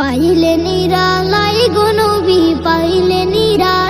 পাইলে নিরালাই গনবি পাইলে নিরালাই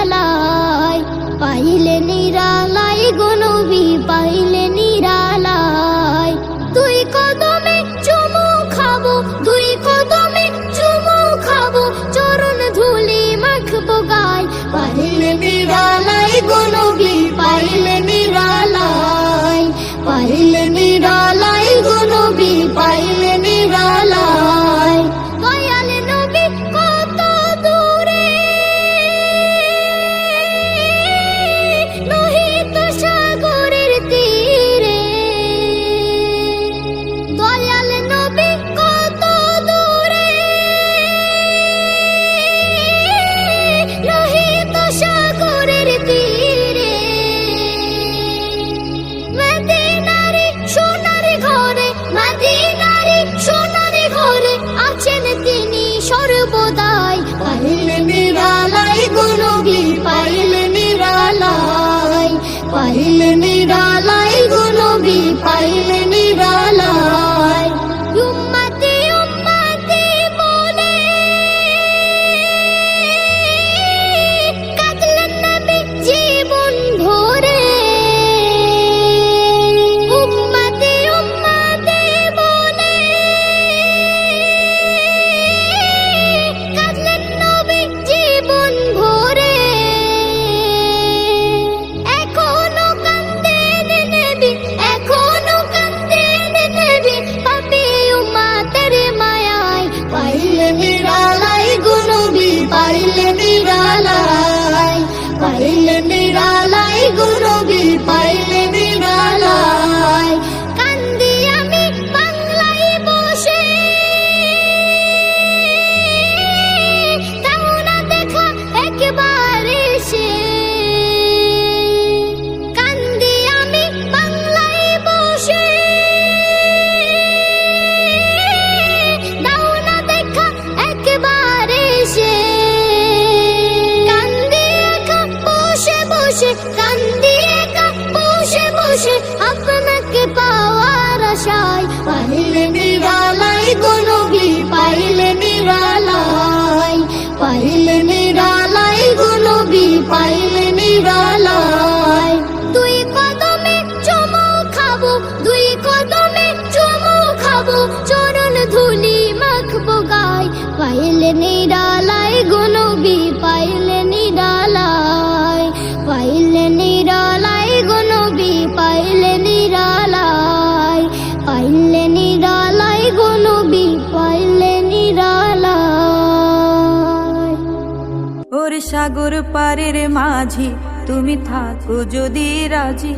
সাগর পারের মাঝি তুমি থাকো যদি রাজি।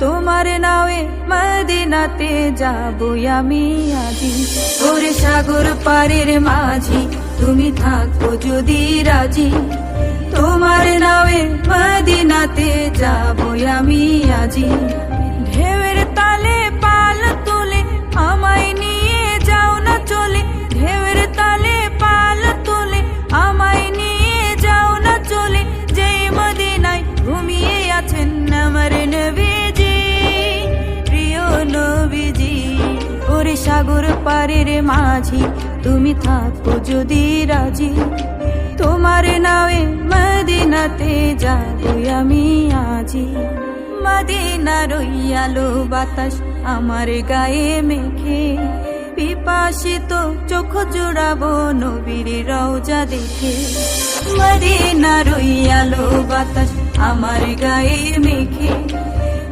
তোমার নাওয়ে মদিনাতে যাব আমি আজি। ওর সাগর পারের মাঝি তুমি থাকো যদি রাজি। তোমার নাওয়ে মদিনাতে যাব আমি আজি। পারের মাঝি, তুমি থাকো যদি রাজি। তোমার নাওয়ে মদিনাতে যাব আমি আজি। মদিনা রইয়ালো বাতাস আমার গায়ে মেখে। পিপাসিত চোখ জোড়াবো নবীর রওজা দেখে। মদিনা রইয়ালো বাতাস আমার গায়ে মেখে।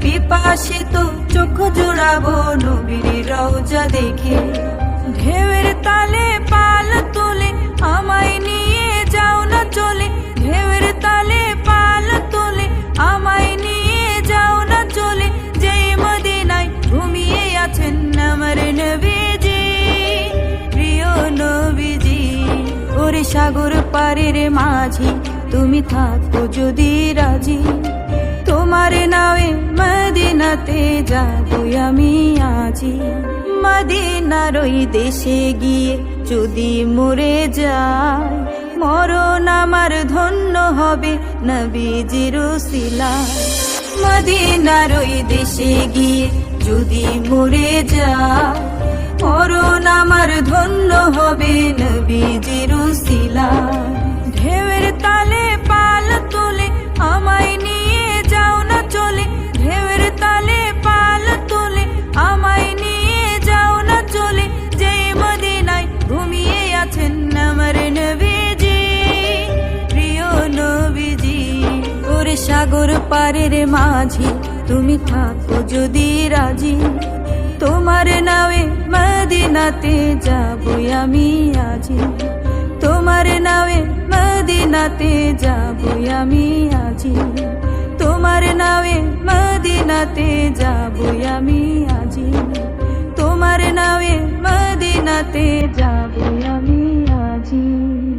পিপাসিত চোখ জোড়াবো নবীর রওজা দেখে। ঢেউয়ের তালে পাল তুলে, আমায় নিয়ে যাও না চলে। ঢেউয়ের তালে পাল তুলে, আমায় নিয়ে যাও না চলে। যেই মদিনায় ঘুমিয়ে আছেন আমার নবীজি, প্রিয় নবীজি, ওরে সাগর পারের মাঝি, তুমি থাকো যদি রাজি। তোমার নাওয়ে মদিনাতে যাব আমি আজি মদিনারই দেশে গিয়ে যদি মরে যায়, মরণ আমার ধন্য হবে নবীজির শিলা মদিনারই দেশে গিয়ে যদি মরে যায়, মরণ আমার ধন্য হবে নবীজির শিলা ঢেউয়ের তালে পাল তোলে, আমায় নিয়ে যাও না চলে। ঢেউয়ের তালে পারের মাঝি তুমি থাকো যদি রাজি, তোমার নামে মদিনাতে যাব আমি আজি। তোমার নামে মদিনাতে যাব আমি আজি। তোমার নামে মদিনাতে যাব আমি আজি। তোমার নামে মদিনাতে যাব আমি আজি।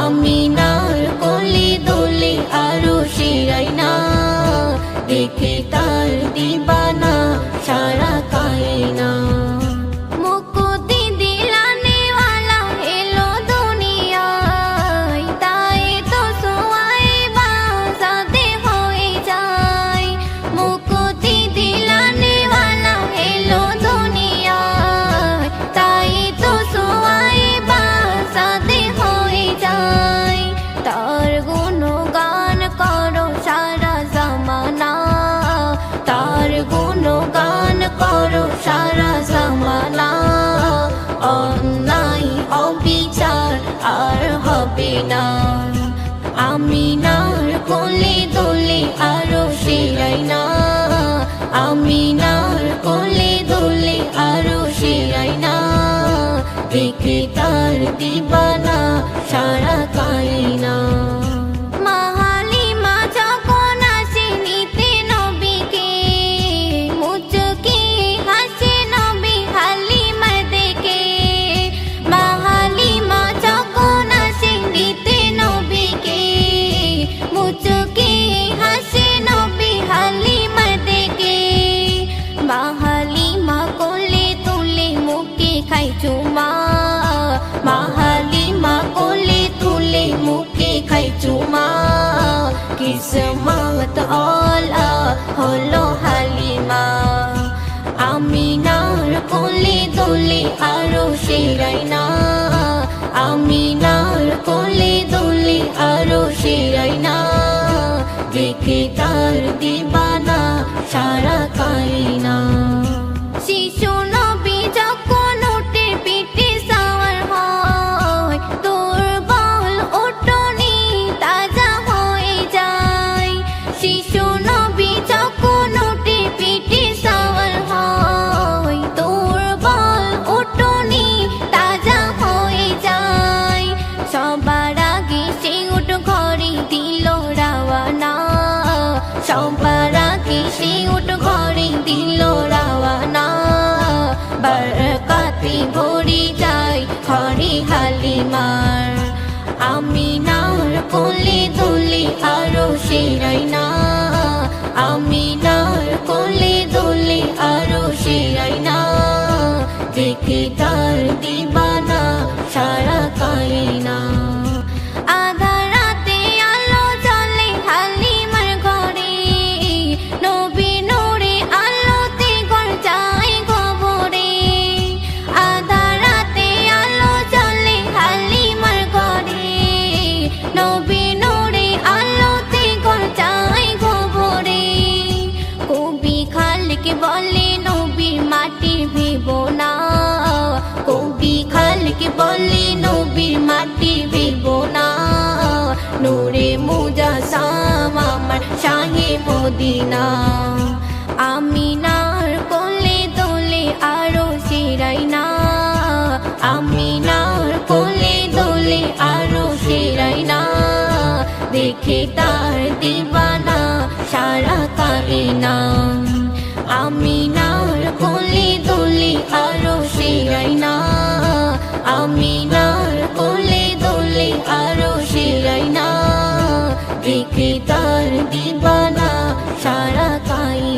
আমিনার কোলে দোলে আরও শিরাই না। দেখে তার দিবানা সারা কায়না মুকুতি হবে আমি নার কোলে দোলে আরও শিরাই না। আমিনার কোলে দোলে আরও শিরাই না। দেখে তার দিবানা সারা কাইনা মাহালিমা কিসমত অলা হলো? হালিমা। আমিনার কোলে দোলে আরও সেরাই না। আমিনার কোলে দোলে আরও সেরাই না। দেখে তার দিবানা সারা কাইনা শিশু আরও সেরাই না আমিনার কোলে দোলে আরও সেরাই না দেখে তার দিবানা সারা কাইনা। আধা শাহে মদিনা। আমিনার কোলে দোলে আরও শিরাই না। আমিনার কোলে দোলে আরও শিরাই না। দেখে তার দিবানা সারা কারিনা আমিনার কোলে দোলে আরও শিরাই না। আমিনার দেখে তার দিবানা সারা কাইনা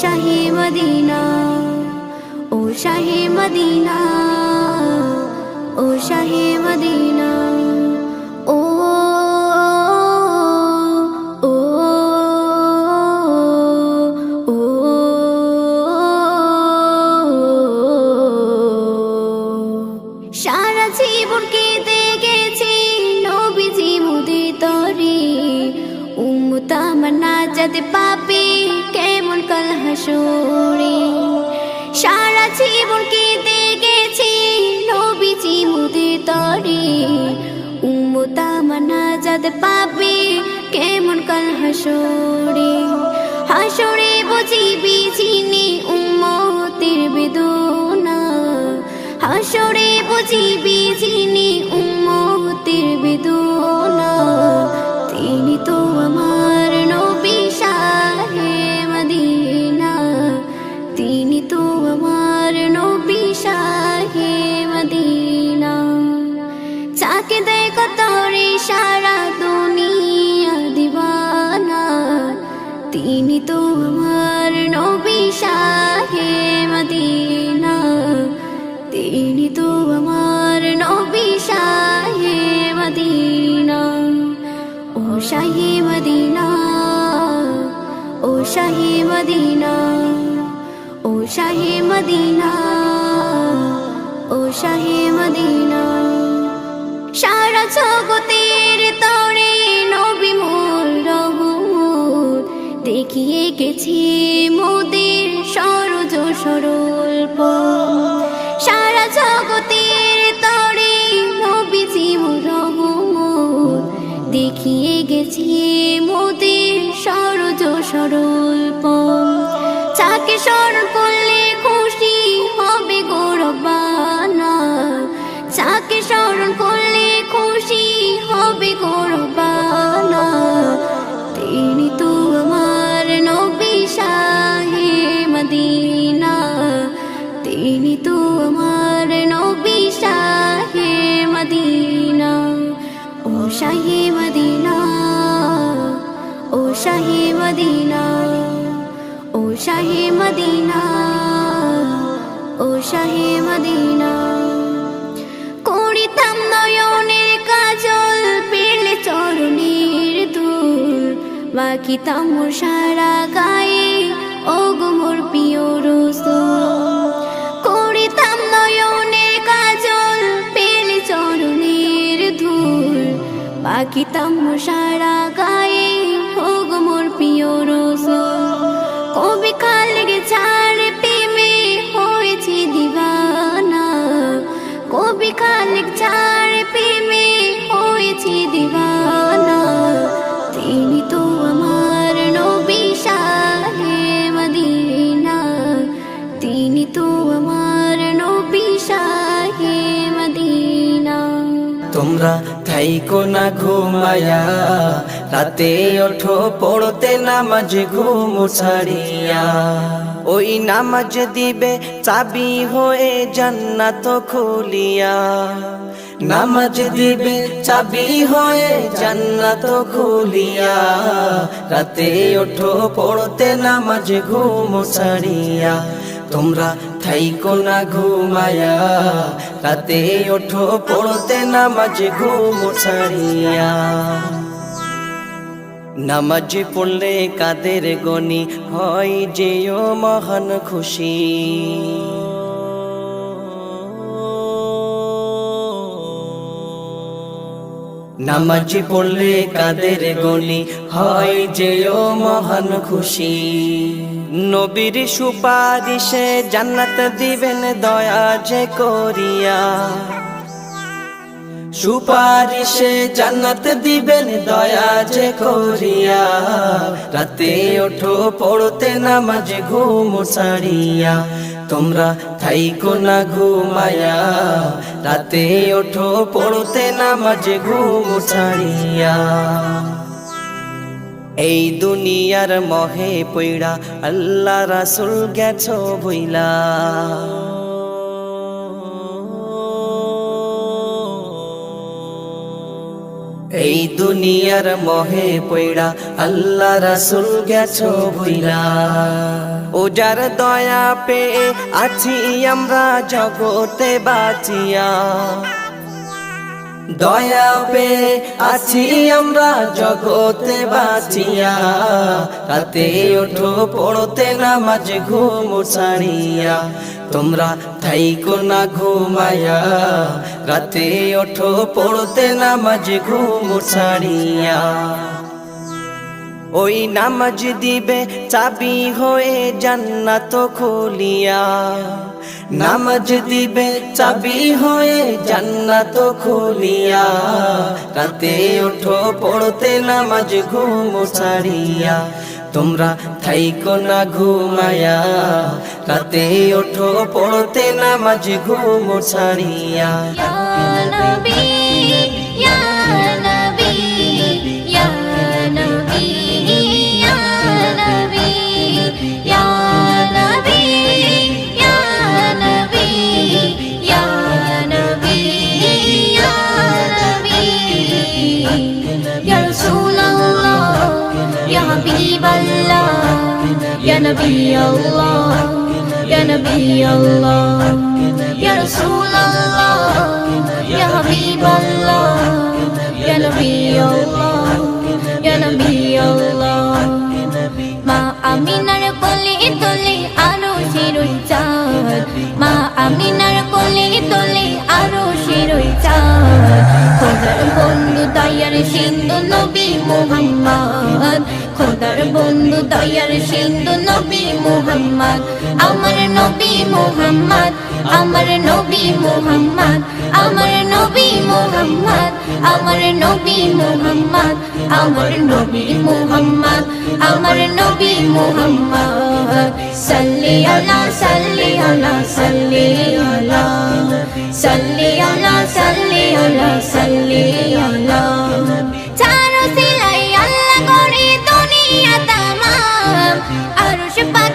শাহি মদিনা ও শাহি মদিনা ও শাহি মদিনা। পাবি পাবে কেমন কাল হাসরে? হাসরে বুঝিবি চিনি উম্মতির বেদনা। হাসরে বুঝিবি মদিনা, ও শাহি মদিনা, ও শাহি মদিনা সারা জগতের তরে নবী মোর রহমত দেখিয়ে গেছি মোদের সরজ সরল। সারা জগতের তরে নবীজি মোর রহমত দেখিয়ে গেছি মোদের সরজ সরল। shoulder. বাকিতাম মোর সারা গায়ে ও গো মোর প্রিয় করিতাম নয়নে কাজল, পেলে চরণের ধুল। পাখিতা মোর সারা গায়ে ও গো মোর রসুল তোমরা থাইকো না ঘুমায়া। রাতে ওঠো, পড়তে নামাজ ঘুম ছাড়িয়া। ওই নামাজ দিবে চাবি হয়ে জান্নাত খুলিয়া। নামাজ দিবে চাবি হয়ে জান্নাত খুলিয়া। রাতে ওঠো, পড়তে নামাজ ঘুম ছাড়িয়া। তোমরা থাইকো না ঘুমায়া। রাতে ওঠো, পড়তে নামাজ ঘুম ছাড়িয়া। নামাজ পড়লে কাদের গনি হয় যেও মহান খুশি। নামাজ পড়লে কাদের গনি হয় যেও মহান খুশি। নবীর সুপারিশে জান্নাত দিবেন দয়া যে করিয়া। সুপারিশে জান্নাত দিবেন দয়া যে করিয়া। রাতে ওঠো, পড়তে নামাজ, ঘুম ছাড়িয়া তোমরা থাইকো না ঘুমায়া রাতে ওঠো, পড়তে নামাজ, ঘুম ছাড়িয়া এই দুনিয়ার মহে পইড়া, আল্লাহ রাসুল গেছো ভইলা। এই দুনিয়ার মহে পইড়া, আল্লাহ রাসুল গেছো ভইলা। ও যার দয়া পেয়ে আছি আমরা জগতে বাঁচিয়া। দয়া পে আছি আমরা জগতে বাঁচিয়া। রাতে ওঠো, পড়তে নামাজ, ঘুম ছাড়িয়া। তোমরা থাইকো না ঘুমায়া রাতে ওঠো, পড়তে নামাজ, ঘুম ছাড়িয়া। ওই নামাজ দিবে চাবি হয়ে জান্নাত খুলিয়া। নামাজ দিবে চাবি হয়ে জান্নাত খুলিয়া। রাতে ওঠো, পড়তে নামাজ ঘুম ছাড়িয়া। তোমরা থাইকো না ঘুমায়া। রাতে ওঠো, পড়তে নামাজ ঘুম ছাড়িয়া। نبي الله يا نبي الله يا رسول الله يا حبيب الله يا نبي الله يا نبي الله মা আমিনার কোলে তোলে আরও শিরুই চাঁদ মা আমিনার কোলে তোলে আরও শিরুই চাঁদ খোদার বন্ধু দয়ার সিন্ধু নবী মোহাম্মদ খোদার বন্ধু, দয়ার সিন্ধু নবী মুহাম্মদ। আমার নবী মুহাম্মদ, আমার নবী মুহাম্মদ, আমার নবী মুহাম্মদ, আমার নবী মুহাম্মদ, আমার নবী মুহাম্মদ, আমার নবী মুহাম্মদ। সাল্লি আলা সাল্লি আলা সাল্লি আলা। সাল্লি আলা সাল্লি আলা সাল্লি আলা।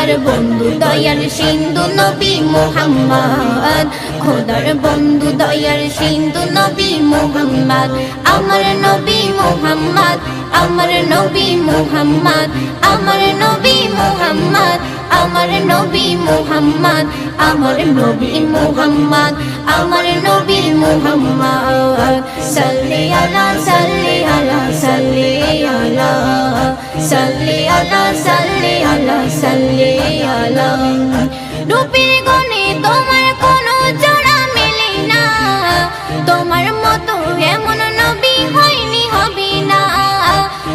খোদার বন্ধু দয়ার সিন্ধু নবী মোহাম্মদ। খোদার বন্ধু দয়ার সিন্ধু নবী মোহাম্মদ। আমার নবী মোহাম্মদ, আমার নবী মোহাম্মদ। আমার নবী মোহাম্মদ, আমার নবী মোহাম্মদ। আমার নবী মোহাম্মদ আমার নবী মোহাম্মদ, সাল্লি আলা সাল্লি আলা সাল্লি আলা সাল্লি আলা সাল্লি আলা সাল্লি আলা। রূপের গুণে তোমার কোনো জোড়া মেলে না, তোমার মতো এমন নবী হয়নি, হবে না।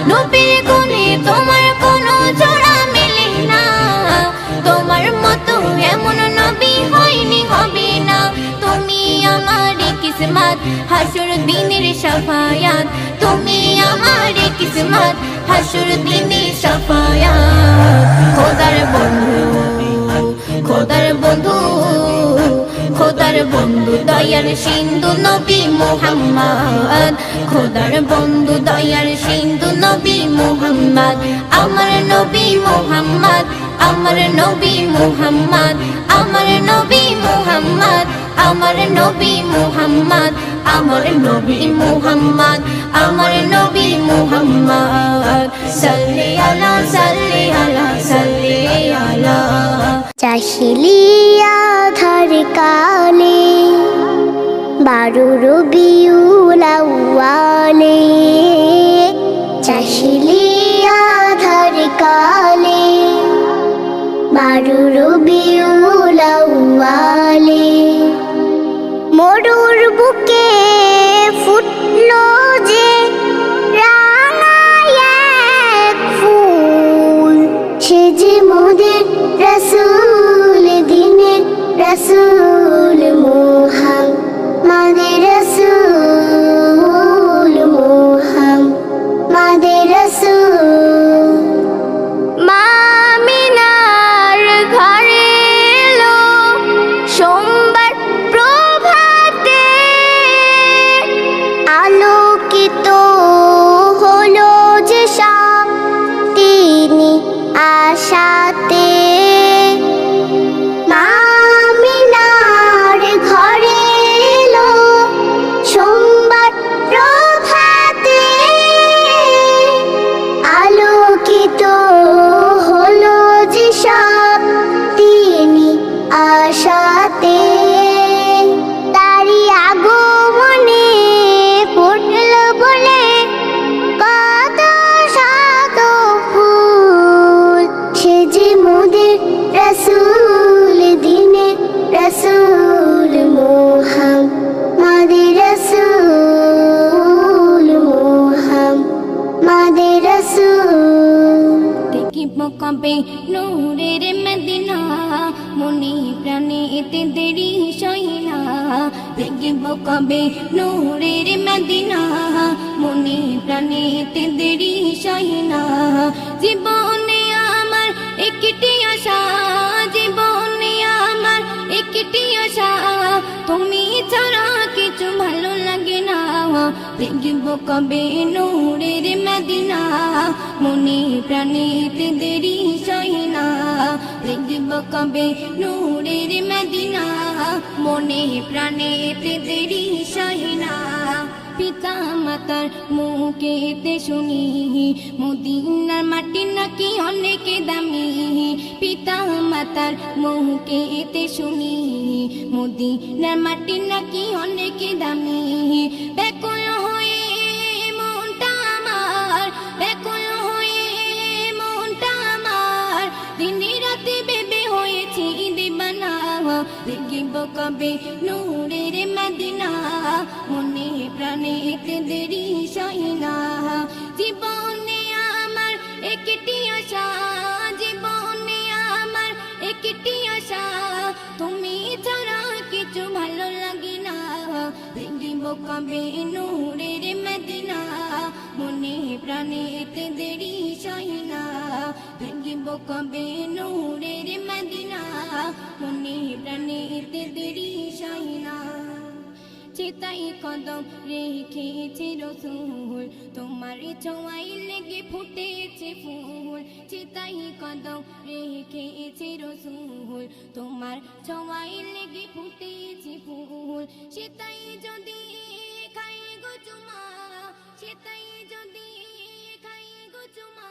রূপের গুণে তোমার কোনো জোড়া মেলে না, তোমার মতো এমন নবী হয়নি, হবে কিসমত হাসুর দিনের সাফায়াত তুমি আমার কিসমত হাসুর দিনের সাফায়াত খোদার বন্ধু খোদার বন্ধু খোদার বন্ধু, দয়ার সিন্ধু নবী মোহাম্মদ। খোদার বন্ধু, দয়ার সিন্ধু নবী মোহাম্মদ। আমার নবী মোহাম্মদ, আমার নবী মোহাম্মদ। আমার নবী মোহাম্মদ, আমার নবী মোহাম্মদ। আমার নবী মোহাম্মদ, আমার নবী মোহাম্মদ। সাল্লি আলা সাল্লি আলা সাল্লি আলা। চাহিলিয়া ধর কালে বারো রবিউলাওয়ালে চাহিলিয়া ধর কালে বারো মরুর কবে নূরের মদিনা? মনে প্রাণে এতে দেরি সইনা জীবনে আমার একটি আশা, জীবনে আমার একটি আশা। তুমি ছাড়া কিছু ভালো লাগে না। দেখিব কবে নূরের মদিনা? মনে প্রাণীতে দেরি সই না। দেখিব কবে নূরের মদিনা? মনে প্রাণীতে দেরি সই না। পিতা মাতার মুখেতে শুনি, মদিনার মাটি নাকি অনেক দামি। পিতা মাতার মুখেতে শুনি, মদিনার মাটি নাকি অনেক দামি। দেখিব কবে নূরের মদিনা মনে প্রাণেতে দেরি সইনা জীবনে আমার একটি আশা জীবনে আমার একটি আশা তুমি ছাড়া কিছু ভালো লাগে না দেখিব কবে নূরের মদিনা মনে প্রাণেতে দেরি সহিনা দেখিব কবে নূরের মদিনা মনে প্রাণেতে দেরি সইনা চিতাই কদম রেখেছে রসুল। তোমার ছোঁয়াই লেগে ফুটেছে ফুল। চিতাই কদম রেখেছে রসুল। তোমার ছোঁয়াই লেগে ফুটেছে ফুল। চিতাই যদি খাই গো চুমা, চিতাই যদি খাই গো চুমা,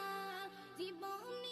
জীবন